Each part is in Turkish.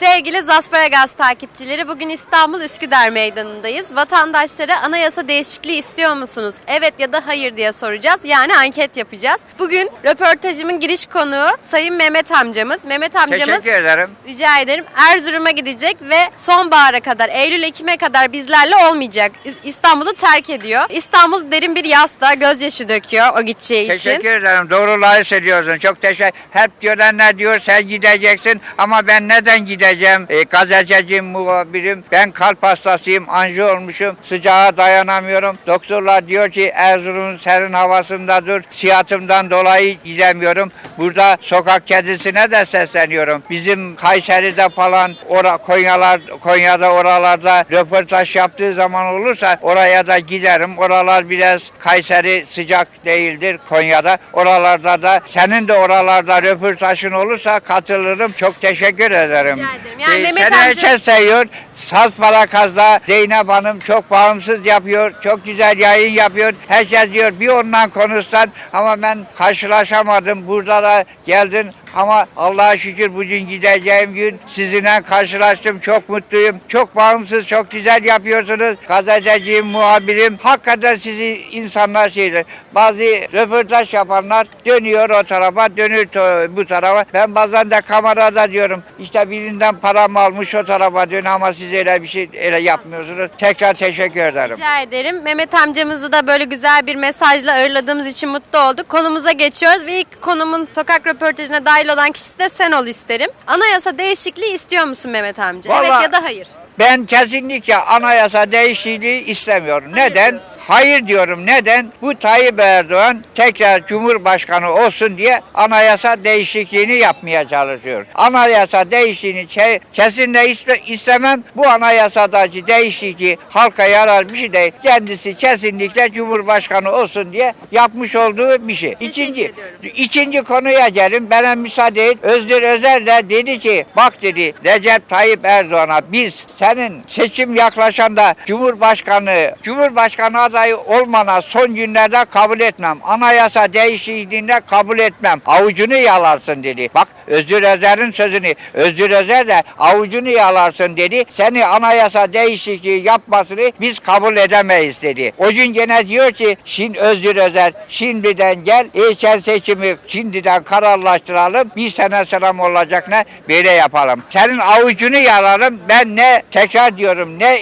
Sevgili Zasparagaz takipçileri bugün İstanbul Üsküdar Meydanı'ndayız. Vatandaşlara anayasa değişikliği istiyor musunuz? Evet ya da hayır diye soracağız. Yani anket yapacağız. Bugün röportajımın giriş konuğu Sayın Mehmet amcamız. Mehmet amcamız Teşekkür ederim. rica ederim Erzurum'a gidecek ve sonbahara kadar Eylül-Ekim'e kadar bizlerle olmayacak. İstanbul'u terk ediyor. İstanbul derin bir yasta gözyaşı döküyor o gideceği için. Teşekkür ederim. Doğruluğu söylüyorsun. Çok teşekkür. Hep görenler diyor sen gideceksin ama ben neden gideceğim? E, gazeteciyim, muhabirim. Ben kalp hastasıyım, anji olmuşum. Sıcağa dayanamıyorum. Doktorlar diyor ki Erzurum'un serin havasında dur. Siyatımdan dolayı gidemiyorum. Burada sokak kedisine de sesleniyorum. Bizim Kayseri'de falan ora, Konyalar, Konya'da oralarda röportaj yaptığı zaman olursa oraya da giderim. Oralar biraz Kayseri sıcak değildir Konya'da. Oralarda da senin de oralarda röportajın olursa katılırım. Çok teşekkür ederim. Rica ederim. Yani Ee, Mehmet amca- herkes seviyor. Saz Parakaz'da Zeynep Hanım çok bağımsız yapıyor. Çok güzel yayın yapıyor. Herkes diyor bir ondan konuşsan ama ben karşılaşamadım. Burada da geldin ama Allah'a şükür bugün gideceğim gün sizinle karşılaştım. Çok mutluyum. Çok bağımsız, çok güzel yapıyorsunuz. Gazeteciyim, muhabirim. Hakikaten sizi insanlar şeyler. Bazı röportaj yapanlar dönüyor o tarafa, dönür bu tarafa. Ben bazen de kamerada diyorum işte birinden param almış o tarafa dön ama siz öyle bir şey öyle yapmıyorsunuz. Tekrar teşekkür ederim. Rica ederim. Mehmet amcamızı da böyle güzel bir mesajla ağırladığımız için mutlu olduk. Konumuza geçiyoruz ve ilk konumun sokak röportajına dahil olan kişi de sen ol isterim. Anayasa değişikliği istiyor musun Mehmet amca? Evet Vallahi- ya da hayır. Ben kesinlikle anayasa değişikliği istemiyorum. Neden? Hayır diyorum. Neden? Bu Tayyip Erdoğan tekrar Cumhurbaşkanı olsun diye anayasa değişikliğini yapmaya çalışıyor. Anayasa değişikliğini ke- kesinlikle iste- istemem. Bu anayasadaki değişikliği halka yarar bir şey değil. Kendisi kesinlikle Cumhurbaşkanı olsun diye yapmış olduğu bir şey. İkinci. İkinci konuya gelin. Bana müsaade et. Özgür Özel de dedi ki bak dedi Recep Tayyip Erdoğan'a biz senin seçim yaklaşanda Cumhurbaşkanı Cumhurbaşkanı adayı olmana son günlerde kabul etmem. Anayasa değişikliğinde kabul etmem. Avucunu yalarsın dedi. Bak Özgür Özel'in sözünü Özgür Özel de avucunu yalarsın dedi. Seni anayasa değişikliği yapmasını biz kabul edemeyiz dedi. O gün gene diyor ki şimdi Özgür Özel şimdiden gel erken seçimi şimdiden kararlaştıralım. Bir sene selam olacak ne böyle yapalım. Senin avucunu yalarım ben ne tekrar diyorum ne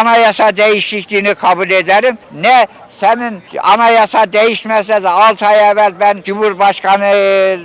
anayasa değişikliğini kabul ederim ne senin anayasa değişmese de 6 ay evvel ben Cumhurbaşkanı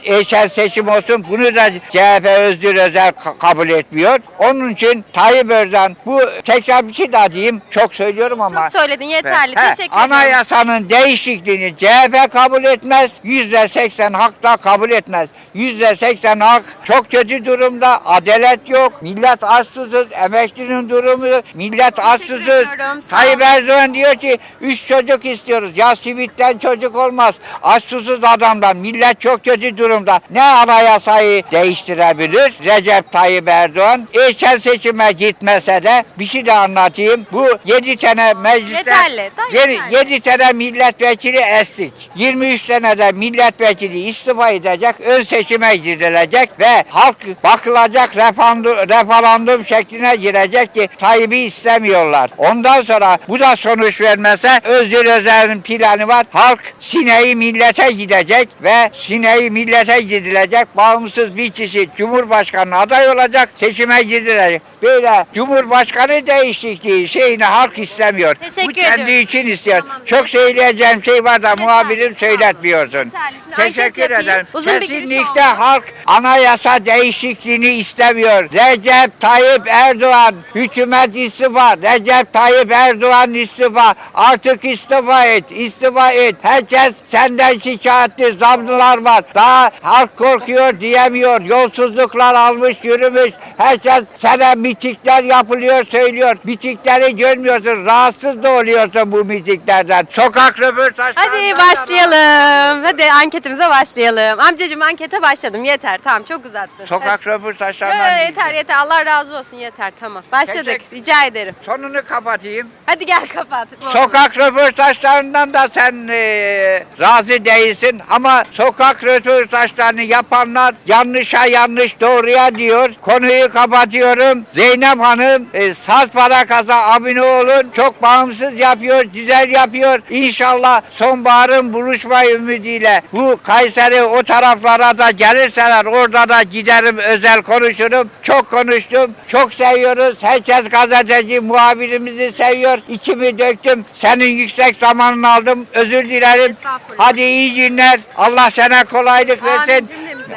erken seçim olsun bunu da CHP Özgür Özel ka- kabul etmiyor. Onun için Tayyip Erdoğan bu tekrar bir şey daha diyeyim çok söylüyorum ama Çok söyledin yeterli. He, Teşekkür ederim. Anayasanın değişikliğini CHP kabul etmez. Yüzde seksen hak da kabul etmez. Yüzde seksen hak çok kötü durumda. Adalet yok. Millet aç susuz. Emeklinin durumu. Millet aç susuz. Tayyip. Erdoğan diyor ki üç çocuk istiyoruz. Ya simitten çocuk olmaz. Aç susuz adamdan. Millet çok kötü durumda. Ne anayasayı değiştirebilir? Recep Tayyip Erdoğan erken seçime gitmese de bir şey de anlatayım. Bu yedi tane mecliste Yeterli, yedi, yeterli. yedi tane milletvekili estik. 23 tane de milletvekili istifa edecek. Ön seçime girilecek ve halk bakılacak referandum, referandum şekline girecek ki Tayyip'i istemiyorlar. Ondan sonra bu da sonuç vermese Özgür Özel'in planı var. Halk sineği millete gidecek ve sineği millete gidilecek. Bağımsız bir kişi Cumhurbaşkanı aday olacak. Seçime gidilecek. Böyle Cumhurbaşkanı değişikliği şeyini halk istemiyor. Teşekkür bu kendi ediyorum. için istiyor. Tamam. Çok söyleyeceğim şey var da Yeterli, muhabirim söyletmiyorsun. Yeterli. Şimdi Teşekkür ederim. Uzun Kesinlikle oldu. halk anayasa değişikliğini istemiyor. Recep Tayyip Erdoğan hükümet istifa. Recep Tayyip Erdoğan istifa. Artık istifa et. istifa et. Herkes senden şikayetli. Zamlılar var. Daha halk korkuyor diyemiyor. Yolsuzluklar almış yürümüş. Herkes sana mitikler yapılıyor söylüyor. Mitikleri görmüyorsun. Rahatsız da oluyorsun bu mitiklerden. Sokak röportajlarından Hadi başlayalım. Hadi anketimize başlayalım. Amcacığım ankete Konuşmaya başladım yeter tamam çok uzattın. Sokak Hadi. Yo, röportajlarından yo, yeter yeter Allah razı olsun yeter tamam. Başladık Teşekkür- rica ederim. Sonunu kapatayım. Hadi gel kapat. Sokak röportajlarından da sen e, razı değilsin ama sokak röportajlarını yapanlar yanlışa yanlış doğruya diyor. Konuyu kapatıyorum. Zeynep Hanım e, saz para kaza abone olun. Çok bağımsız yapıyor, güzel yapıyor. İnşallah sonbaharın buluşma ümidiyle bu Kayseri o taraflara da gelirseler orada da giderim özel konuşurum. Çok konuştum. Çok seviyoruz. Herkes gazeteci muhabirimizi seviyor. İçimi döktüm. Senin yüksek zamanını aldım. Özür dilerim. Hadi iyi günler. Allah sana kolaylık versin.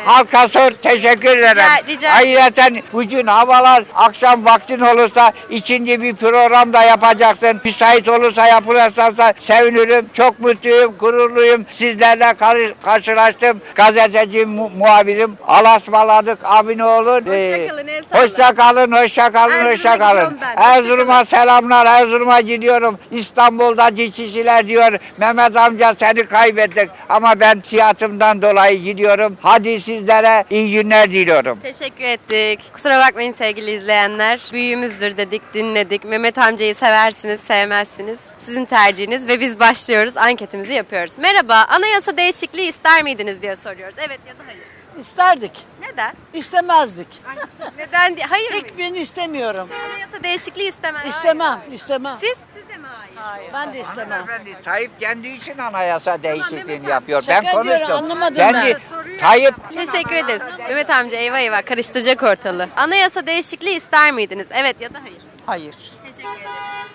Halka sor. Teşekkür ederim. Rica- rica Ayrıca bugün havalar akşam vaktin olursa ikinci bir program da yapacaksın. Müsait olursa yapılırsa sevinirim. Çok mutluyum, gururluyum. Sizlerle kar- karşılaştım. Gazeteci, mu- muhabirim. Alasmaladık. Abone olun. Hoşça Ee, kalın, el salla. Hoşça kalın, hoşça kalın, Erzurum'a selamlar. Erzurum'a gidiyorum. İstanbul'da kişiler diyor. Mehmet amca seni kaybettik. Ama ben siyasımdan dolayı gidiyorum. Hadi sizlere iyi günler diliyorum. Teşekkür ettik. Kusura bakmayın sevgili izleyenler. Büyüğümüzdür dedik, dinledik. Mehmet amcayı seversiniz, sevmezsiniz. Sizin tercihiniz ve biz başlıyoruz. Anketimizi yapıyoruz. Merhaba, anayasa değişikliği ister miydiniz diye soruyoruz. Evet ya da hayır. İsterdik. Neden? İstemezdik. Ay, Neden? di- Hayır mı? İlk birini istemiyorum. Anayasa değişikliği. İstemem, Hayır. istemem. Siz? Siz de mi hayır? Ben de istemem. Hanımefendi Tayyip kendi için anayasa değişikliğini yapıyor. Şaka Ben konuştum. diyorum, anlamadım kendi ben. Tayyip Teşekkür ederiz. Mehmet amca eyvah eyvah karıştıracak ortalığı. Anayasa değişikliği ister miydiniz? Evet ya da hayır. Hayır. Teşekkür ederiz.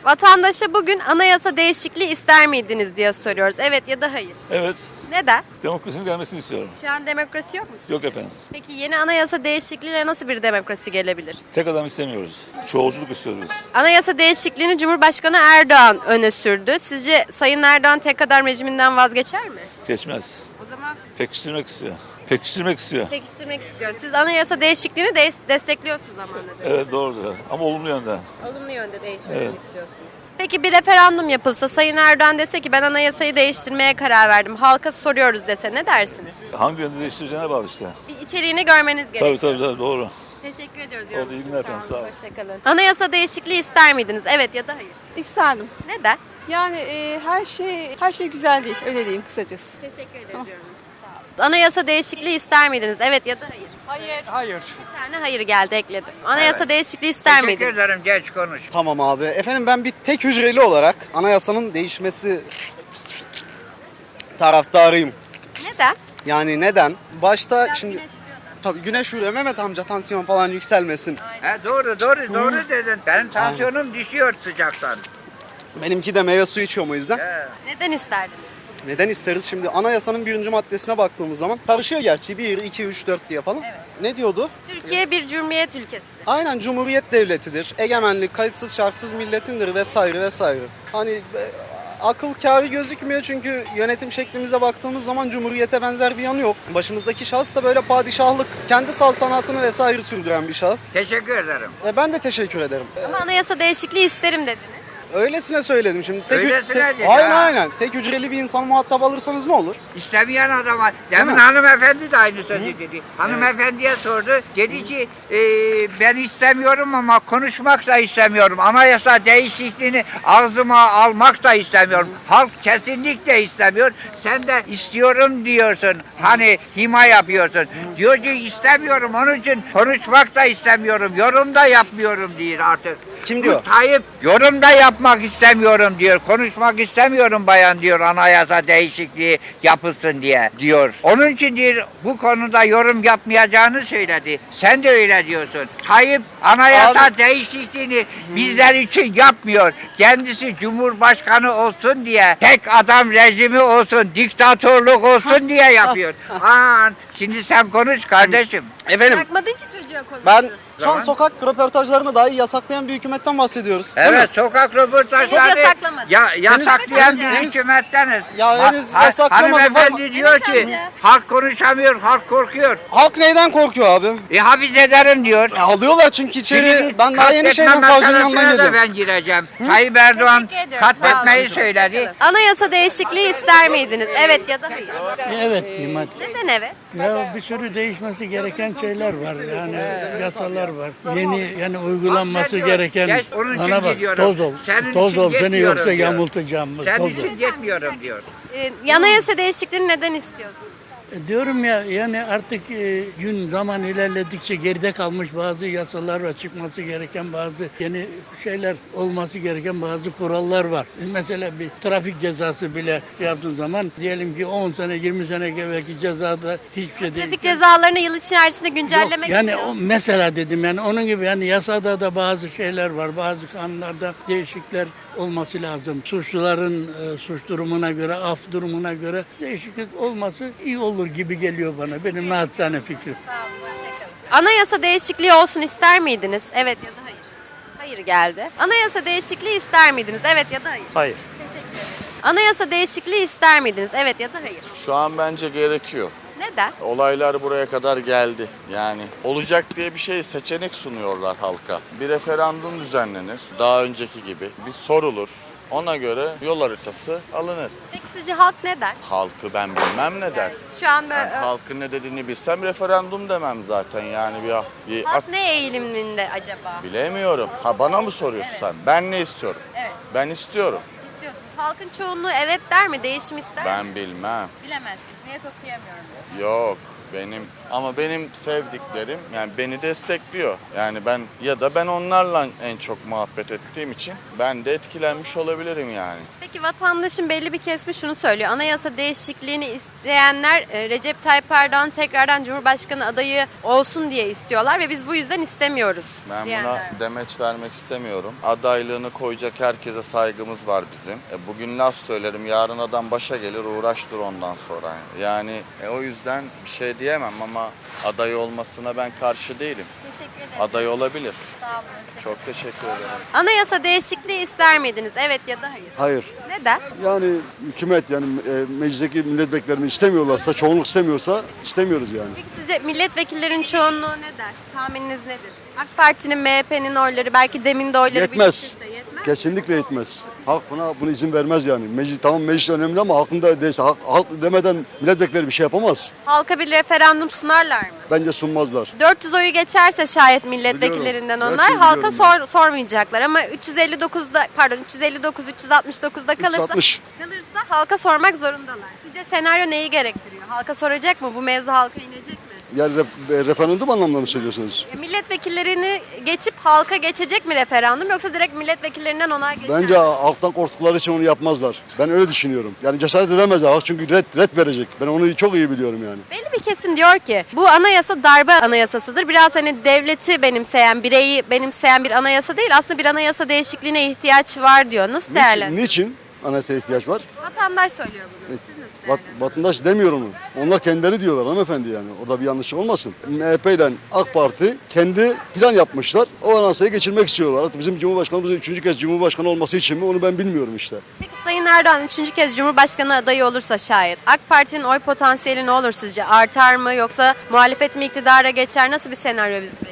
Vatandaşa bugün anayasa değişikliği ister miydiniz diye soruyoruz. Evet ya da hayır. Evet, Neden? demokrasinin gelmesini istiyorum. Şu an demokrasi yok mu? sizce? Yok efendim. Peki yeni anayasa değişikliğiyle nasıl bir demokrasi gelebilir? Tek adam istemiyoruz. Çoğulculuk istiyoruz biz. Anayasa değişikliğini Cumhurbaşkanı Erdoğan öne sürdü. Sizce Sayın Erdoğan tek adam rejiminden vazgeçer mi? Geçmez. O zaman Pekiştirmek istiyor. Pekiştirmek istiyor. pekiştirmek istiyor. Siz anayasa değişikliğini de destekliyorsunuz ama anladığım Evet doğru. Ama olumlu yönde. Olumlu yönde değişmesini Evet. istiyorsunuz. Peki bir referandum yapılsa Sayın Erdoğan dese ki ben anayasayı değiştirmeye karar verdim. Halka soruyoruz dese ne dersiniz? Hangi yönde değiştireceğine bağlı işte. Bir içeriğini görmeniz gerekiyor. Tabii tabii, tabii doğru. Teşekkür ediyoruz. Oldu, yorumunuz iyi için. günler efendim, sağ olun. Hoşçakalın. Anayasa değişikliği ister miydiniz? Evet ya da hayır. İsterdim. Neden? Yani e, her şey her şey güzel değil. Öyle diyeyim kısacası. Teşekkür ederiz yorumunuz için. Anayasa değişikliği ister miydiniz? Evet ya da hayır. Hayır. Bir tane hayır geldi ekledim. Anayasa değişikliği ister Teşekkür miydiniz? ederim genç konuş. Tamam abi. Efendim ben bir tek hücreli olarak anayasanın değişmesi taraftarıyım. Neden? Yani neden? Başta Biraz şimdi tabii güneş vuruyor Mehmet amca tansiyon falan yükselmesin. He, doğru doğru doğru dedin. Benim tansiyonum düşüyor sıcaktan. Benimki de meyve suyu içiyorum o yüzden. He. Neden isterdiniz? Neden isteriz? Şimdi anayasanın birinci maddesine baktığımız zaman karışıyor gerçi 1, 2, 3, 4 diye falan. Ne diyordu? Türkiye bir cumhuriyet ülkesidir. Aynen Cumhuriyet Devleti'dir. Egemenlik kayıtsız şartsız milletindir vesaire vesaire. Hani e, akıl kârı gözükmüyor çünkü yönetim şeklimize baktığımız zaman Cumhuriyete benzer bir yanı yok. Başımızdaki şahıs da böyle padişahlık, kendi saltanatını vesaire sürdüren bir şahıs. Teşekkür ederim. E, ben de teşekkür ederim. Ama anayasa değişikliği isterim dediniz. Öylesine söyledim şimdi. Tek, Öylesine dedi aynen ha. aynen. Tek hücreli bir insan muhatap alırsanız ne olur? İstemeyen adama. Demin mi? hanımefendi de aynı sözü dedi. Hanımefendiye sordu. Dedi ki "Ee, ben istemiyorum ama konuşmak da istemiyorum. Anayasa değişikliğini ağzıma almak da istemiyorum. Halk kesinlikle istemiyor. Sen de istiyorum diyorsun. Hani hima yapıyorsun. Diyor ki istemiyorum. Onun için konuşmak da istemiyorum. Yorum da yapmıyorum diyor artık. Kim Bu diyor? Tayyip yorum da yapmak istemiyorum diyor. Konuşmak istemiyorum bayan diyor anayasa değişikliği yapılsın diye diyor. Onun için diyor bu konuda yorum yapmayacağını söyledi. Sen de öyle diyorsun. Tayyip anayasa Abi- değişikliğini bizler için yapmıyor. Kendisi cumhurbaşkanı olsun diye, tek adam rejimi olsun, diktatörlük olsun diye yapıyor. Aa, şimdi sen konuş kardeşim. Efendim Bırakmadın ki çocuğa konuşsun. ben şu an Zaman. sokak röportajlarını dahi yasaklayan bir hükümetten bahsediyoruz. değil mi? Evet sokak röportajları Henüz yasaklamadı. ya, yasaklayan henüz- bir henüz- hükümetteniz. Ya henüz ha- yasaklamadı Hanımefendi ama- diyor Evet ki amca. halk konuşamıyor, halk korkuyor. Halk neyden korkuyor abi? E hapis ederim diyor. E, alıyorlar çünkü içeri. Şimdi Ben daha yeni şeyden savcının yanına geliyorum. ben gireceğim. Tayyip Erdoğan Teşekkür ediyorum, sağ katletmeyi olun. söyledi. Anayasa değişikliği ister miydiniz? Evet ya da hayır. Evet diyeyim hadi. Neden evet? Ya bir sürü değişmesi gereken şeyler var. Yani yasalar var. Yeni yani uygulanması ne gereken? Geç, onun için bana bak gidiyorum. toz ol. Senin toz için ol seni yetmiyorum yoksa diyor. yamultacağım. Senin toz ol. için yetmiyorum diyor. Ee, anayasa değişikliğini neden istiyorsunuz? E, Diyorum ya yani artık e, gün zaman ilerledikçe geride kalmış bazı yasalar ve çıkması gereken bazı yeni şeyler olması gereken bazı kurallar var. E, Mesela bir trafik cezası bile yaptığın zaman diyelim ki 10 sene 20 sene evvelki cezada hiçbir şey değil. Trafik cezalarını yıl içerisinde Yok, güncellemek yani istiyor. o mesela dedim yani onun gibi yani yasada da bazı şeyler var. Bazı kanunlarda değişiklikler olması lazım. Suçluların e, suç durumuna göre, af durumuna göre değişiklik olması iyi olur gibi geliyor bana. Benim naçizane fikrim. Anayasa değişikliği olsun ister miydiniz? Evet ya da hayır. Hayır geldi. Anayasa değişikliği ister miydiniz? Evet ya da hayır. Hayır. Teşekkür ederim. Anayasa değişikliği ister miydiniz? Evet ya da hayır. Şu an bence gerekiyor. Neden? Olaylar buraya kadar geldi. Yani olacak diye bir şey seçenek sunuyorlar halka. Bir referandum düzenlenir. Daha önceki gibi. Bir sorulur. Ona göre yol haritası alınır. Peki sizce halk ne der? Halkı ben bilmem ne der. Şu an böyle Ben halkın ne dediğini bilsem referandum demem zaten yani bir, bir halk ne eğiliminde acaba? bilemiyorum. Ha bana mı soruyorsun sen? Ben ne istiyorum? Evet. Ben istiyorum. İstiyorsunuz. Halkın çoğunluğu evet der mi? Değişim ister mi? Ben bilmem. Bilemezsiniz. Niyet okuyamıyorum. Yok benim ama benim sevdiklerim yani beni destekliyor. Yani ben ya da ben onlarla en çok muhabbet ettiğim için ben de etkilenmiş olabilirim yani. Peki vatandaşın belli bir kesimi şunu söylüyor. Anayasa değişikliğini isteyenler e, Recep Tayyip Erdoğan tekrardan Cumhurbaşkanı adayı olsun diye istiyorlar ve biz bu yüzden istemiyoruz Ben diyenler. buna demeç vermek istemiyorum. Adaylığını koyacak herkese saygımız var bizim. E, bugün laf söylerim, yarın adam başa gelir uğraştır ondan sonra. Yani e, o yüzden bir şey diyemem ama aday olmasına ben karşı değilim. Teşekkür ederim. Aday olabilir. Sağ olun. hoşça kalın. Çok teşekkür ederim. Anayasa değişikliği ister miydiniz? Evet ya da hayır. Hayır. Neden? Yani hükümet yani e, meclisteki milletvekillerimiz istemiyorlarsa, çoğunluk istemiyorsa istemiyoruz yani. Peki sizce milletvekillerinin çoğunluğu ne der? Tahmininiz nedir? AK Parti'nin, MHP'nin oyları, belki demin de oyları Yetmez. birleşirse yetmez. Kesinlikle yetmez. Halk buna bunu izin vermez yani. Meclis tamam meclis önemli ama halkın da değilse halk, halk demeden milletvekilleri bir şey yapamaz. Halka bir referandum sunarlar mı? Bence sunmazlar. 400 oyu geçerse şayet milletvekillerinden Biliyorum. onlar halka biliyorum sor, sormayacaklar ama 359'da pardon 359 369'da kalırsa 360. kalırsa halka sormak zorundalar. Sizce senaryo neyi gerektiriyor? Halka soracak mı? Bu mevzu halka inecek mi? Yani re- referandum anlamında mı söylüyorsunuz? E, Milletvekillerini geçip halka geçecek mi referandum yoksa direkt milletvekillerinden ona geçer Bence mi? halktan korktukları için onu yapmazlar. Ben öyle düşünüyorum. Yani cesaret edemezler halk çünkü red, red verecek. Ben onu çok iyi biliyorum yani. Belli bir kesim diyor ki bu anayasa darbe anayasasıdır. Biraz hani devleti benimseyen, bireyi benimseyen bir anayasa değil. Aslında bir anayasa değişikliğine ihtiyaç var diyor. Nasıl Niçin, değerlendiriyorsunuz? niçin anayasaya ihtiyaç var? Vatandaş söylüyor bunu. Siz nasıl Vat- değerlendiriyorsunuz? vatandaş demiyor onu. Onlar kendileri diyorlar hanımefendi yani. Orada bir yanlışlık olmasın. MHP ile AK Parti kendi plan yapmışlar. O anayasayı geçirmek istiyorlar. Artık bizim Cumhurbaşkanımızın üçüncü kez Cumhurbaşkanı olması için mi onu ben bilmiyorum işte. Peki Sayın Erdoğan üçüncü kez Cumhurbaşkanı adayı olursa şayet AK Parti'nin oy potansiyeli ne olur sizce? Artar mı yoksa muhalefet mi iktidara geçer? Nasıl bir senaryo bekliyor?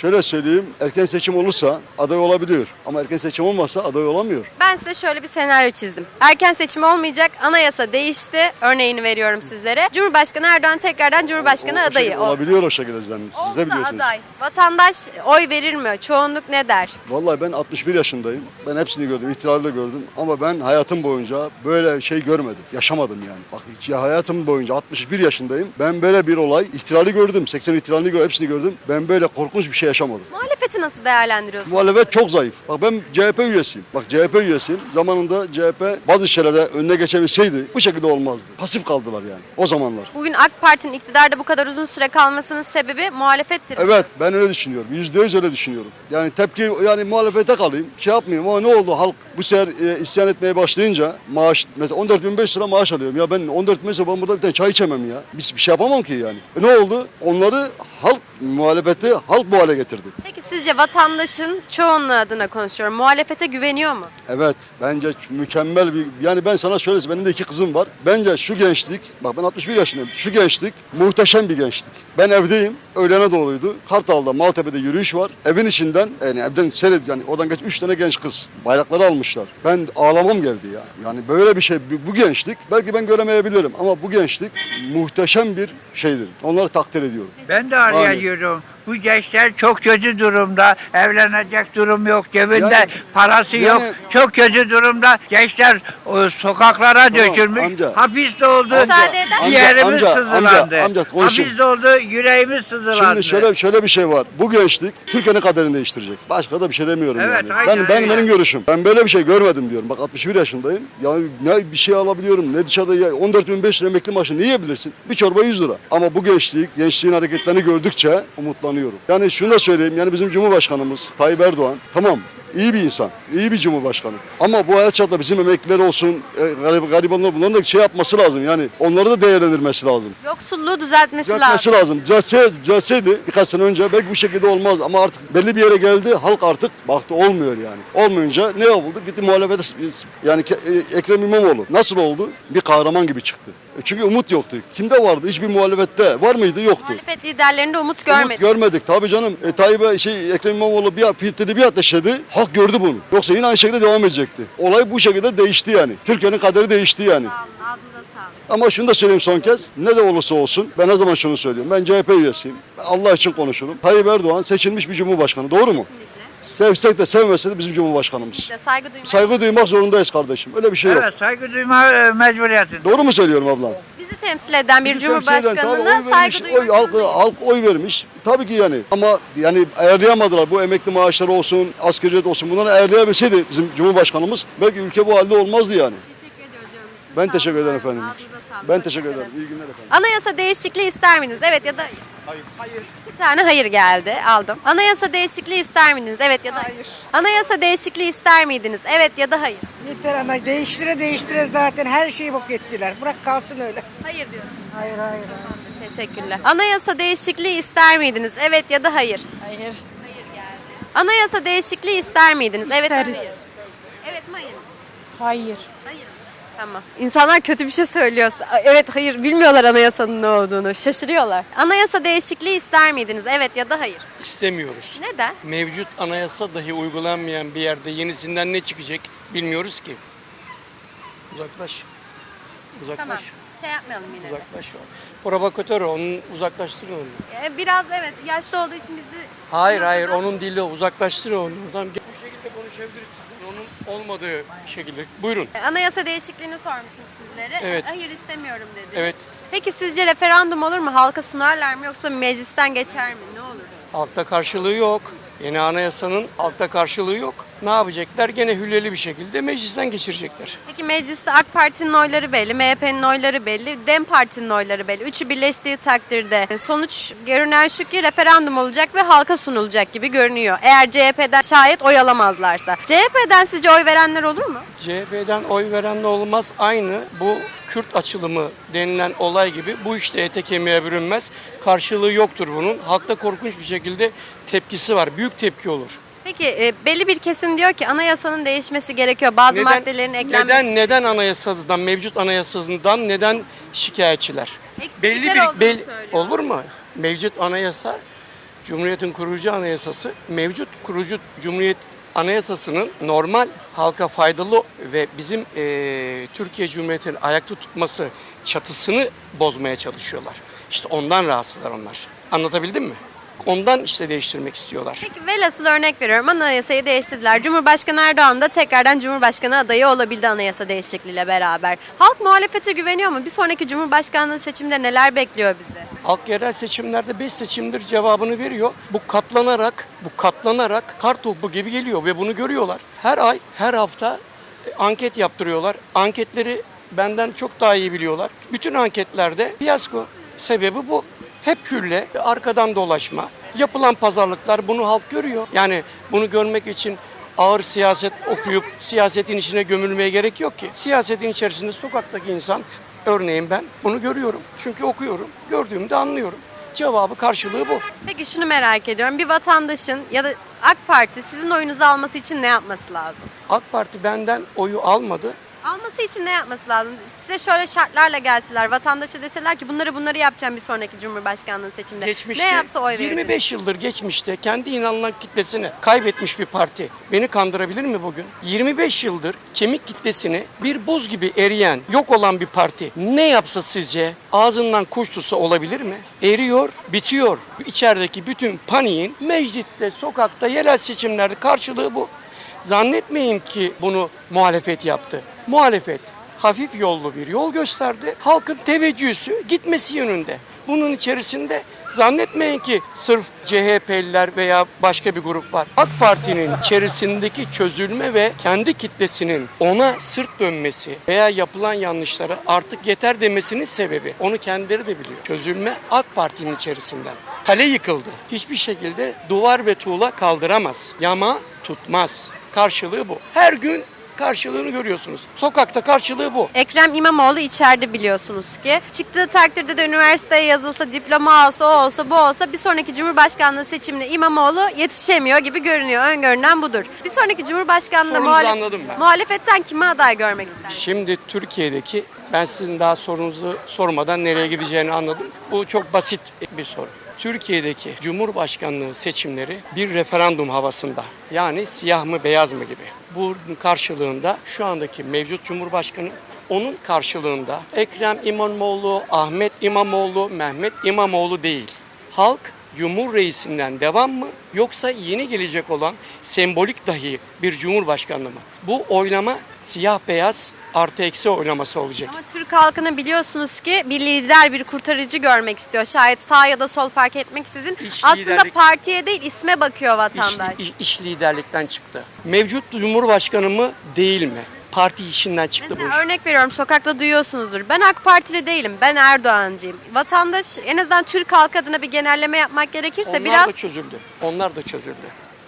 Şöyle söyleyeyim, erken seçim olursa aday olabiliyor. Ama erken seçim olmazsa aday olamıyor. Ben size şöyle bir senaryo çizdim. Erken seçim olmayacak, anayasa değişti. Örneğini veriyorum sizlere. Cumhurbaşkanı Erdoğan tekrardan Cumhurbaşkanı O- o adayı şekilde olsun. Olabiliyor o şekilde zaten. Siz de biliyorsunuz. aday. Vatandaş oy verir mi? Çoğunluk ne der? Vallahi ben 61 yaşındayım. Ben hepsini gördüm, ihtilali de gördüm. Ama ben hayatım boyunca böyle şey görmedim. Yaşamadım yani. Bak ya hayatım boyunca 61 yaşındayım. Ben böyle bir olay, ihtilali gördüm. 80 ihtilalini gördüm, hepsini gördüm. Ben böyle korkunç bir şey yaşamadım. Muhalefeti nasıl değerlendiriyorsunuz? Muhalefet çok zayıf. Bak ben CHP üyesiyim. Bak CHP üyesiyim. Zamanında CHP bazı şeylere önüne geçebilseydi bu şekilde olmazdı. Pasif kaldılar yani o zamanlar. Bugün AK Parti'nin iktidarda bu kadar uzun süre kalmasının sebebi muhalefettir. Evet ben öyle düşünüyorum. Yüzde yüz öyle düşünüyorum. Yani tepki yani muhalefete kalayım. Şey yapmayayım ama ne oldu halk bu sefer e, isyan etmeye başlayınca maaş mesela 14.500 lira maaş alıyorum. Ya ben 14.500 lira ben burada bir tane çay içemem ya. Biz bir şey yapamam ki yani. E, ne oldu? Onları halk muhalefeti halk bu hale getirdi. Peki sizce vatandaşın çoğunluğu adına konuşuyorum. Muhalefete güveniyor mu? Evet bence mükemmel bir yani ben sana şöyle benim de iki kızım var. Bence şu gençlik bak ben 61 yaşındayım. Şu gençlik muhteşem bir gençlik. Ben evdeyim. Öğlene doğruydu. Kartal'da Maltepe'de yürüyüş var. Evin içinden yani evden seyret yani oradan geç 3 tane genç kız. Bayrakları almışlar. Ben ağlamam geldi ya. Yani böyle bir şey bu, gençlik belki ben göremeyebilirim ama bu gençlik muhteşem bir şeydir. Onları takdir ediyorum. Ben de arıyorum. Bu gençler çok kötü durumda. Evlenecek durum yok. Cebinde Yani- parası yani- yok. Çok kötü durumda. Gençler o, sokaklara dökülmüş. amca. Hapiste oldu. Müsaade eder misin? Ciğerimiz Amca, sızılandı. amca, amca, konuşayım. Hapiste oldu. Yüreğimiz sızılandı. Şimdi şöyle şöyle bir şey var. Bu gençlik Türkiye'nin kaderini değiştirecek. Başka da bir şey demiyorum Evet, yani. aynen Ben ben öyle. benim görüşüm. Ben böyle bir şey görmedim diyorum. Bak 61 yaşındayım. Yani ne bir şey alabiliyorum ne dışarıda ya 14.500 lira emekli maaşı ne yiyebilirsin? Bir çorba 100 lira. Ama bu gençlik, gençliğin hareketlerini gördükçe umutlanıyorum. Yani şunu da söyleyeyim. Yani bizim Cumhurbaşkanımız Tayyip Erdoğan tamam iyi bir insan, iyi bir cumhurbaşkanı. Ama bu hayat bizim emekliler olsun, e, garip, garibanlar bunların da şey yapması lazım. Yani onları da değerlendirmesi lazım. Yoksulluğu düzeltmesi Düzeltmesi lazım. lazım. Düzelse, düzelseydi birkaç sene önce belki bu şekilde olmaz ama artık belli bir yere geldi. Halk artık baktı olmuyor yani. Olmayınca ne oldu? Gitti muhalefete yani e, Ekrem İmamoğlu nasıl oldu? Bir kahraman gibi çıktı. E Çünkü umut yoktu. Kimde vardı? Hiçbir muhalefette var mıydı? Yoktu. Muhalefet liderlerinde umut Umut görmedik. görmedik. Tabii canım. E, Tayyip'e şey Ekrem İmamoğlu bir fitili bir ateşledi. Halk gördü bunu. Yoksa yine aynı şekilde devam edecekti. Olay bu şekilde değişti yani. Türkiye'nin kaderi değişti yani. Sağ olun, ağzınıza sağlık. Ama şunu da söyleyeyim son kez. Ne de olursa olsun ben her zaman şunu söylüyorum. Ben CHP üyesiyim. Allah için konuşurum. Tayyip Erdoğan seçilmiş bir cumhurbaşkanı. Doğru mu? Sevsek de sevmesek de bizim cumhurbaşkanımız. İşte saygı duymak. Saygı duymak zorundayız kardeşim. Öyle bir şey yok. Evet saygı duyma e, mecburiyeti. Doğru mu söylüyorum ablam? Bizi temsil eden bir Bizi temsil eden, tamam, cumhurbaşkanına saygı vermiş, oy, halk, halk oy vermiş. Tabii ki yani. Ama yani ayarlayamadılar. Bu emekli maaşları olsun, asgari ücret olsun. Bunları ayarlayabilseydi bizim Cumhurbaşkanımız belki ülke bu halde olmazdı yani. Teşekkür ediyoruz yorum için. Ben Sağ teşekkür olun, ederim efendim. Ağzınıza sağlık. Ben teşekkür ederim. İyi günler efendim. Anayasa değişikliği ister miydiniz? Evet ya da hayır. Hayır. Hayır. İki tane hayır geldi. Aldım. Anayasa değişikliği ister miydiniz? Evet ya da hayır. Anayasa değişikliği ister miydiniz? Evet ya da hayır. Yeter ana değiştire değiştire zaten her şeyi bok ettiler. Bırak kalsın öyle. Hayır diyorsun. Hayır hayır. Teşekkürler. Anayasa değişikliği ister miydiniz? Evet ya da hayır. Hayır. Anayasa değişikliği ister miydiniz? Evet hayır. Evet mi hayır? mı? Hayır. Hayır. Tamam. İnsanlar kötü bir şey söylüyorsa, evet hayır bilmiyorlar anayasanın ne olduğunu. Şaşırıyorlar. Anayasa değişikliği ister miydiniz? Evet ya da hayır. İstemiyoruz. Neden? Mevcut anayasa dahi uygulanmayan bir yerde yenisinden ne çıkacak bilmiyoruz ki. Uzaklaş. Uzaklaş. Tamam. Şey yapmayalım yine. de. Uzaklaş. Provokatör o, onu uzaklaştırın onu. Ee, Biraz evet yaşlı olduğu için bizi Hayır hayır onun dili o. Uzaklaştırın onu. Oradan bu şekilde konuşabilirsiniz. Onun olmadığı şekilde. Buyurun. Anayasa değişikliğini sormuştum sizlere. Evet. Hayır istemiyorum dediniz. Evet. Peki sizce referandum olur mu? Halka sunarlar mı yoksa meclisten geçer mi? Ne olur? Halkta karşılığı yok. Yeni anayasanın halkta karşılığı yok. Ne yapacaklar? Gene hülleli bir şekilde meclisten geçirecekler. Peki mecliste AK Parti'nin oyları belli, MHP'nin oyları belli, DEM Parti'nin oyları belli. Üçü birleştiği takdirde sonuç görünen şu ki referandum olacak ve halka sunulacak gibi görünüyor. Eğer CHP'den şayet oy alamazlarsa. CHP'den sizce oy verenler olur mu? CHP'den oy veren de olmaz. Aynı bu Kürt açılımı denilen olay gibi bu işte ete kemiğe bürünmez. Karşılığı yoktur bunun. Halkta korkunç bir şekilde tepkisi var. Büyük tepki olur. Peki e, belli bir kesim diyor ki anayasanın değişmesi gerekiyor. Bazı maddelerin eklenmesi. neden neden anayasadan mevcut anayasasından neden şikayetçiler? Eksiklikler olduğunu söylüyor. olur mu? Mevcut anayasa Cumhuriyet'in kurucu anayasası mevcut kurucu Cumhuriyet anayasasının normal halka faydalı ve bizim eee, Türkiye Cumhuriyeti'nin ayakta tutması çatısını bozmaya çalışıyorlar. İşte ondan rahatsızlar onlar. Anlatabildim mi? Ondan işte değiştirmek istiyorlar. Peki velhasıl örnek veriyorum anayasayı değiştirdiler. Cumhurbaşkanı Erdoğan da tekrardan Cumhurbaşkanı adayı olabildi anayasa değişikliğiyle beraber. Halk muhalefete güveniyor mu? Bir sonraki Cumhurbaşkanlığı seçimde neler bekliyor bizi? Halk yerel seçimlerde 5 seçimdir cevabını veriyor. Bu katlanarak, bu katlanarak kar topu gibi geliyor ve bunu görüyorlar. Her ay, her hafta e, anket yaptırıyorlar. Anketleri benden çok daha iyi biliyorlar. Bütün anketlerde fiyasko sebebi bu. Hep hülle, arkadan dolaşma. Yapılan pazarlıklar bunu halk görüyor. Yani bunu görmek için ağır siyaset okuyup siyasetin içine gömülmeye gerek yok ki. Siyasetin içerisinde sokaktaki insan Örneğin ben bunu görüyorum. Çünkü okuyorum. Gördüğümde anlıyorum. Cevabı karşılığı bu. Peki şunu merak ediyorum. Bir vatandaşın ya da AK Parti sizin oyunuzu alması için ne yapması lazım? AK Parti benden oyu almadı. Alması için ne yapması lazım? Size şöyle şartlarla gelseler, vatandaşa deseler ki bunları bunları yapacağım bir sonraki Cumhurbaşkanlığı seçiminde. Geçmişte ne yapsa oy veririm. 25 yıldır geçmişte kendi inanılan kitlesini kaybetmiş bir parti beni kandırabilir mi bugün? 25 yıldır kemik kitlesini bir buz gibi eriyen, yok olan bir parti ne yapsa sizce ağzından kuş tutsa olabilir mi? Eriyor, bitiyor. İçerideki bütün paniğin mecliste, sokakta, yerel seçimlerde karşılığı bu. Zannetmeyin ki bunu muhalefet yaptı. Muhalefet hafif yollu bir yol gösterdi. Halkın teveccühü gitmesi yönünde. Bunun içerisinde zannetmeyin ki sırf CHP'liler veya başka bir grup var. AK Parti'nin içerisindeki çözülme ve kendi kitlesinin ona sırt dönmesi veya yapılan yanlışlara artık yeter demesinin sebebi onu kendileri de biliyor. Çözülme AK Parti'nin içerisinden. Kale yıkıldı. Hiçbir şekilde duvar ve tuğla kaldıramaz. Yama tutmaz. Karşılığı bu. Her gün karşılığını görüyorsunuz. Sokakta karşılığı bu. Ekrem İmamoğlu içeride biliyorsunuz ki. Çıktığı takdirde de üniversiteye yazılsa, diploma alsa, o olsa, bu olsa bir sonraki Cumhurbaşkanlığı seçimine İmamoğlu yetişemiyor gibi görünüyor. Öngörünen budur. Bir sonraki Cumhurbaşkanlığında Sorunuzu muhalef- anladım ben. muhalefetten kime aday görmek ister? Şimdi Türkiye'deki ben sizin daha sorunuzu sormadan nereye gideceğini anladım. Bu çok basit bir soru. Türkiye'deki Cumhurbaşkanlığı seçimleri bir referandum havasında. Yani siyah mı beyaz mı gibi. Bunun karşılığında şu andaki mevcut Cumhurbaşkanı onun karşılığında Ekrem İmamoğlu, Ahmet İmamoğlu, Mehmet İmamoğlu değil. Halk Cumhur Reisinden devam mı yoksa yeni gelecek olan sembolik dahi bir Cumhurbaşkanlığı mı? Bu oylama siyah beyaz artı eksi oylaması olacak. Ama Türk halkını biliyorsunuz ki bir lider, bir kurtarıcı görmek istiyor. Şayet sağ ya da sol fark etmeksizin. İş Aslında liderlik- partiye değil isme bakıyor İş, vatandaş. iş- iş liderlikten çıktı. Mevcut Cumhurbaşkanı mı değil mi? Parti işinden çıktı bu iş. Mesela örnek veriyorum sokakta duyuyorsunuzdur. Ben AK Partili değilim. Ben Erdoğancıyım. Vatandaş en azından Türk halkı adına bir genelleme yapmak gerekirse Onlar biraz da çözüldü. Onlar da çözüldü.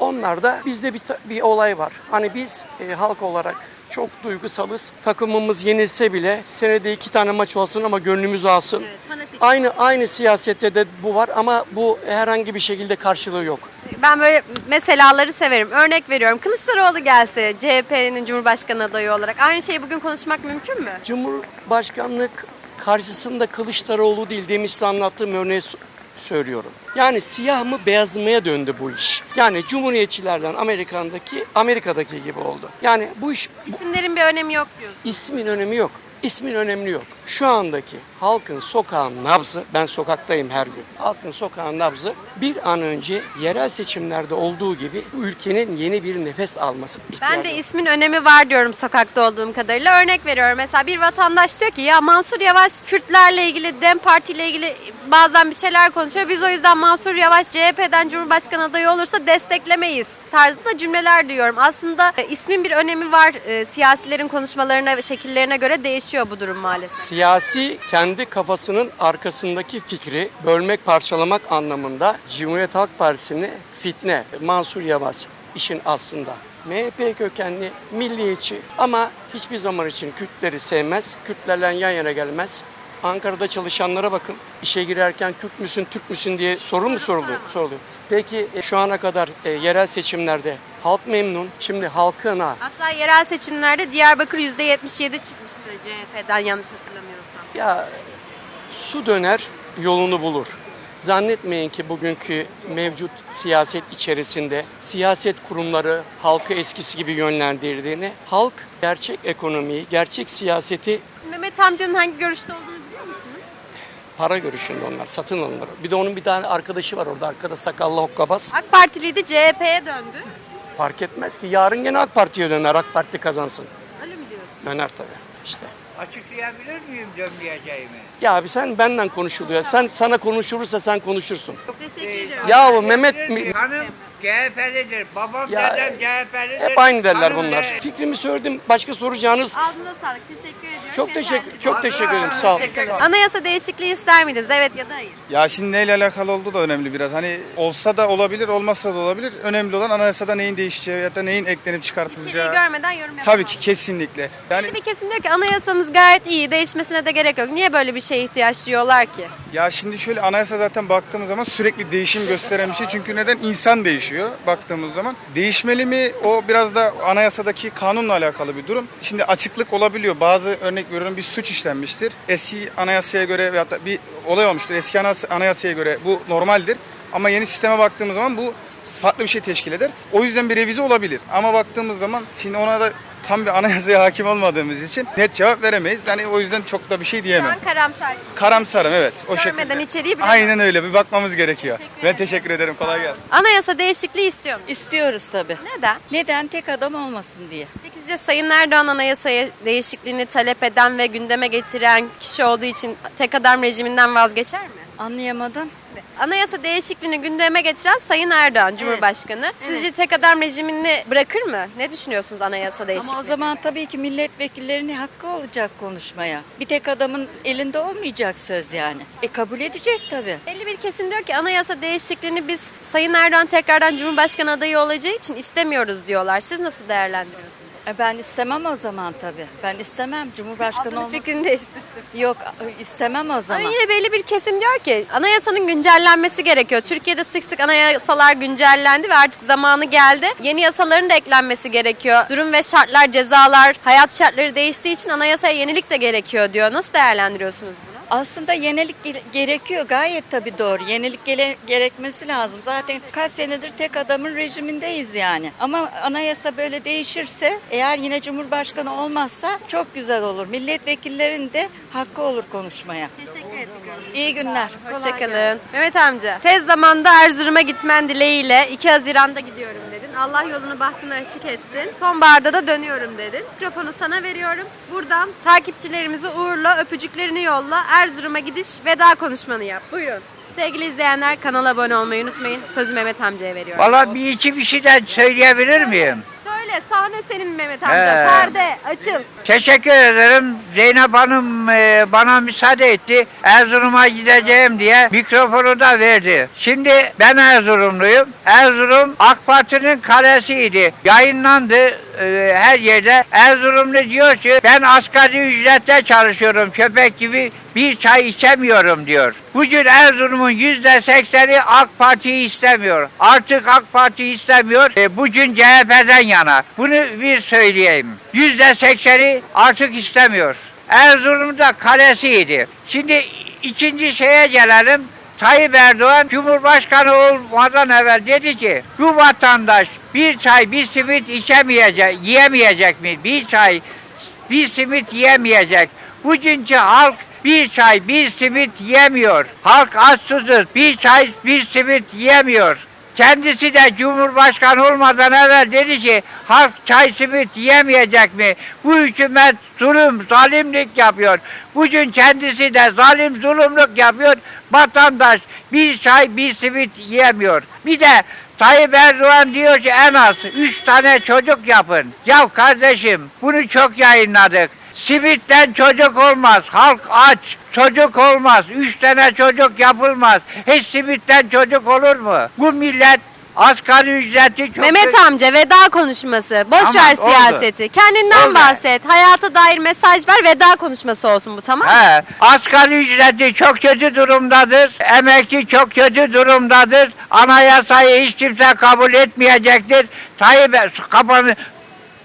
Onlar da bizde bir, bir olay var. Hani biz e, halk olarak çok duygusalız. Takımımız yenilse bile senede iki tane maç olsun ama gönlümüz alsın. Evet, fanatik. Aynı aynı siyasette de bu var ama bu herhangi bir şekilde karşılığı yok. ben böyle meselaları severim. Örnek veriyorum. Kılıçdaroğlu gelse CHP'nin Cumhurbaşkanı adayı olarak aynı şeyi bugün konuşmak mümkün mü? Cumhurbaşkanlık karşısında Kılıçdaroğlu değil demin size anlattığım örneği söylüyorum. Yani siyah mı beyaz mıya döndü bu iş. Yani cumhuriyetçilerden Amerika'daki Amerika'daki gibi oldu. Yani bu iş İsimlerin bir önemi yok diyorsun. ismin önemi yok. İsmin önemli yok. Şu andaki halkın sokağın nabzı, ben sokaktayım her gün. Halkın sokağın nabzı bir an önce yerel seçimlerde olduğu gibi bu ülkenin yeni bir nefes alması ihtiyacı Ben de var. ismin önemi var diyorum sokakta olduğum kadarıyla. Örnek veriyorum mesela bir vatandaş diyor ki ya Mansur Yavaş Kürtlerle ilgili, DEM Parti ile ilgili bazen bir şeyler konuşuyor. Biz o yüzden Mansur Yavaş CHP'den Cumhurbaşkanı adayı olursa desteklemeyiz tarzında cümleler duyuyorum. Aslında e, ismin bir önemi var. E, siyasilerin konuşmalarına ve şekillerine göre değişiyor bu durum maalesef. Siyasi kendi kafasının arkasındaki fikri bölmek, parçalamak anlamında Cumhuriyet Halk Partisi'ni fitne, Mansur Yavaş işin aslında. MHP kökenli, milliyetçi ama hiçbir zaman için Kürtleri sevmez, Kürtlerle yan yana gelmez. Ankara'da çalışanlara bakın. İşe girerken Kürt müsün, Türk müsün diye soru mu soruluyor? soruluyor. Peki e, şu ana kadar e, yerel seçimlerde halk memnun. Şimdi halkına Hatta yerel seçimlerde Diyarbakır %77 çıkmıştı CHP'den yanlış hatırlamıyorsam. Ya su döner yolunu bulur. Zannetmeyin ki bugünkü mevcut siyaset içerisinde siyaset kurumları halkı eskisi gibi yönlendirdiğini, halk gerçek ekonomiyi, gerçek siyaseti Mehmet amcanın hangi görüşte olduğunu? Para görüşünde onlar, satın alınır. Bir de onun bir tane arkadaşı var orada, arkada sakallı hokkabaz. AK Partiliydi CHP'ye döndü. Fark etmez ki yarın gene AK Parti'ye döner, AK Parti kazansın. Öyle mi diyorsun? Döner tabii. İşte. Açıklayabilir miyim dönmeyeceğimi? Ya abi sen benden konuşuluyor. Sen sana konuşulursa sen konuşursun. Teşekkür ederim. Yahu Mehmet mi- Hanım CHP'lidir. Babam Ya, dedem CHP'lidir. Hep aynı derler Hanım bunlar. de- Fikrimi söyledim. Başka soracağınız Ağzınıza sağlık. Teşekkür ediyorum. çok teşekkür çok teşekkür ederim. Sağ olun. Teşekkür ederim. Anayasa değişikliği ister miydiniz? Evet ya da hayır. Ya şimdi neyle alakalı olduğu da önemli biraz. Hani olsa da olabilir, olmazsa da olabilir. Önemli olan anayasada neyin değişeceği ya da neyin eklenip İçeriği çıkartılacağı. görmeden yorum yapamam. Tabii ki kesinlikle. Yani bir kesim diyor ki anayasamız gayet iyi, değişmesine de gerek yok. Niye böyle bir şeye ihtiyaç duyuyorlar ki? ya şimdi şöyle anayasa zaten baktığımız zaman sürekli değişim gösteren bir şey. Çünkü neden? insan değişiyor baktığımız zaman. Değişmeli mi? O biraz da anayasadaki kanunla alakalı bir durum. Şimdi açıklık olabiliyor. Bazı örnek veriyorum bir suç işlenmiştir. Eski anayasaya göre veyahut da bir olay olmuştur. Eski anayas- anayasaya göre bu normaldir. Ama yeni sisteme baktığımız zaman bu farklı bir şey teşkil eder. O yüzden bir revize olabilir. Ama baktığımız zaman şimdi ona da tam bir anayasaya hakim olmadığımız için net cevap veremeyiz. Yani o yüzden çok da bir şey Şu diyemem. an karamsarsın. Karamsarım evet o Görmeden şekilde. içeriği bilemem. Aynen öyle bir bakmamız gerekiyor. Teşekkür ben ederim. teşekkür ederim kolay gelsin. Anayasa değişikliği istiyor musunuz? İstiyoruz tabii. Neden? Neden? Tek adam olmasın diye. Peki sizce Sayın Erdoğan anayasaya değişikliğini talep eden ve gündeme getiren kişi olduğu için tek adam rejiminden vazgeçer mi? Anlayamadım. Anayasa değişikliğini gündeme getiren Sayın Erdoğan Cumhurbaşkanı. Sizce tek adam rejimini bırakır mı? Ne düşünüyorsunuz anayasa değişikliği? Ama o zaman tabii ki milletvekillerinin hakkı olacak konuşmaya. Bir tek adamın elinde olmayacak söz yani. E kabul edecek tabii. Belli bir kesim diyor ki anayasa değişikliğini biz Sayın Erdoğan tekrardan Cumhurbaşkanı adayı olacağı için istemiyoruz diyorlar. Siz nasıl değerlendiriyorsunuz? E ben istemem o zaman tabii. Ben istemem Cumhurbaşkanı Adını olmak. fikrini değiştirsin. Yok istemem o Ama zaman. yine belli bir kesim diyor ki anayasanın güncellenmesi gerekiyor. Türkiye'de sık sık anayasalar güncellendi ve artık zamanı geldi. Yeni yasaların da eklenmesi gerekiyor. Durum ve şartlar, cezalar, hayat şartları değiştiği için anayasaya yenilik de gerekiyor diyor. Nasıl değerlendiriyorsunuz bunu? Aslında yenilik ge- gerekiyor gayet tabii doğru. Yenilik gele- gerekmesi lazım. Zaten kaç senedir tek adamın rejimindeyiz yani. Ama anayasa böyle değişirse eğer yine Cumhurbaşkanı olmazsa çok güzel olur. Milletvekillerinin de hakkı olur konuşmaya. Teşekkür ediyorum. İyi günler. Hoşçakalın. Mehmet amca, tez zamanda Erzurum'a gitmen dileğiyle 2 Haziran'da gidiyorum Allah yolunu bahtını açık etsin. Sonbaharda da dönüyorum dedin. Mikrofonu sana veriyorum. Buradan takipçilerimizi uğurla, öpücüklerini yolla. Erzurum'a gidiş veda konuşmanı yap. Buyurun. Sevgili izleyenler kanala abone olmayı unutmayın. Sözü Mehmet amcaya veriyorum. Valla bir iki bir şey söyleyebilir miyim? Söyle sahne senin Mehmet amca. He. Perde açıl. Teşekkür ederim. Zeynep Hanım e, bana müsaade etti. Erzurum'a gideceğim diye mikrofonu da verdi. Şimdi ben Erzurumluyum. Erzurum AK Parti'nin kalesiydi. Yayınlandı e, her yerde. Erzurumlu diyor ki ben asgari ücrette çalışıyorum. Köpek gibi bir çay içemiyorum diyor. Bugün Erzurum'un yüzde sekseni AK Parti'yi istemiyor. Artık AK Parti istemiyor. E, bugün CHP'den yana. Bunu bir söyleyeyim. Yüzde sekseni artık istemiyor. Erzurum'da kalesiydi. Şimdi ikinci şeye gelelim. Tayyip Erdoğan Cumhurbaşkanı olmadan evvel dedi ki bu vatandaş bir çay bir simit içemeyecek, yiyemeyecek mi? Bir çay bir simit yiyemeyecek. Bugünkü halk bir çay bir simit yemiyor. Halk aç susuz bir çay bir simit yemiyor. Kendisi de Cumhurbaşkanı olmadan evvel dedi ki halk çay simit yiyemeyecek mi? Bu hükümet zulüm, zalimlik yapıyor. Bugün kendisi de zalim, zulümlük yapıyor. Vatandaş bir çay bir simit yiyemiyor. Bir de Tayyip Erdoğan diyor ki en az üç tane çocuk yapın. Ya kardeşim bunu çok yayınladık. Simitten çocuk olmaz. Halk aç. Çocuk olmaz. Üç tane çocuk yapılmaz. Hiç simitten çocuk olur mu? Bu millet asgari ücreti çok... Mehmet amca veda konuşması. Boş Tamam, ver oldu. siyaseti. Kendinden Oldu. bahset. Hayata dair mesaj ver. Veda konuşması olsun bu tamam mı? He, asgari ücreti çok kötü durumdadır. Emekli çok kötü durumdadır. Anayasayı hiç kimse kabul etmeyecektir. Tayyip kapanı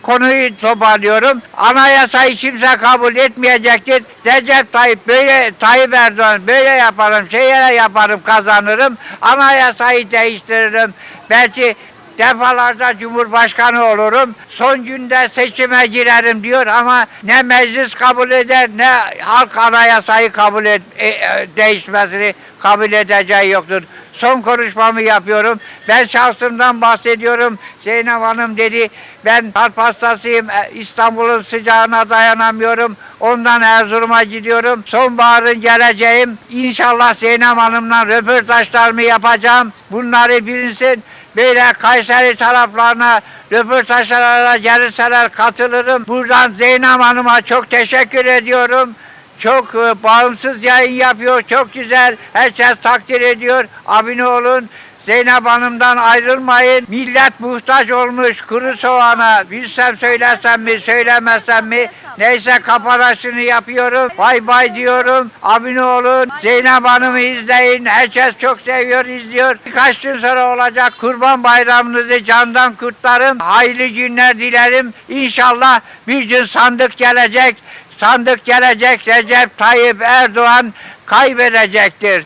konuyu toparlıyorum. Anayasayı kimse kabul etmeyecektir. Recep Tayyip böyle Tayyip Erdoğan böyle yaparım, şeylere yaparım, kazanırım. Anayasayı değiştiririm. Belki defalarca cumhurbaşkanı olurum. Son günde seçime girerim diyor ama ne meclis kabul eder ne halk anayasayı kabul et, e, e, değişmesini kabul edeceği yoktur. Son konuşmamı yapıyorum. Ben şahsımdan bahsediyorum. Zeynep Hanım dedi ben kalp hastasıyım. E, İstanbul'un sıcağına dayanamıyorum. Ondan Erzurum'a gidiyorum. Sonbaharın geleceğim. İnşallah Zeynep Hanım'la röportajlarımı yapacağım. Bunları bilinsin böyle Kayseri taraflarına röportajlara gelirseler katılırım. Buradan Zeynep Hanım'a çok teşekkür ediyorum. Çok e, bağımsız yayın yapıyor. Çok güzel. Herkes takdir ediyor. Abone olun. Zeynep Hanım'dan ayrılmayın. Millet muhtaç olmuş kuru soğana. Bilsem söylesem mi söylemesem mi? Neyse kapanışını yapıyorum. Bay bay diyorum. Abone olun. Zeynep Hanım'ı izleyin. Herkes çok seviyor, izliyor. Birkaç gün sonra olacak Kurban Bayramınızı candan kutlarım. Hayırlı günler dilerim. İnşallah bir gün sandık gelecek. Sandık gelecek Recep Tayyip Erdoğan kaybedecektir.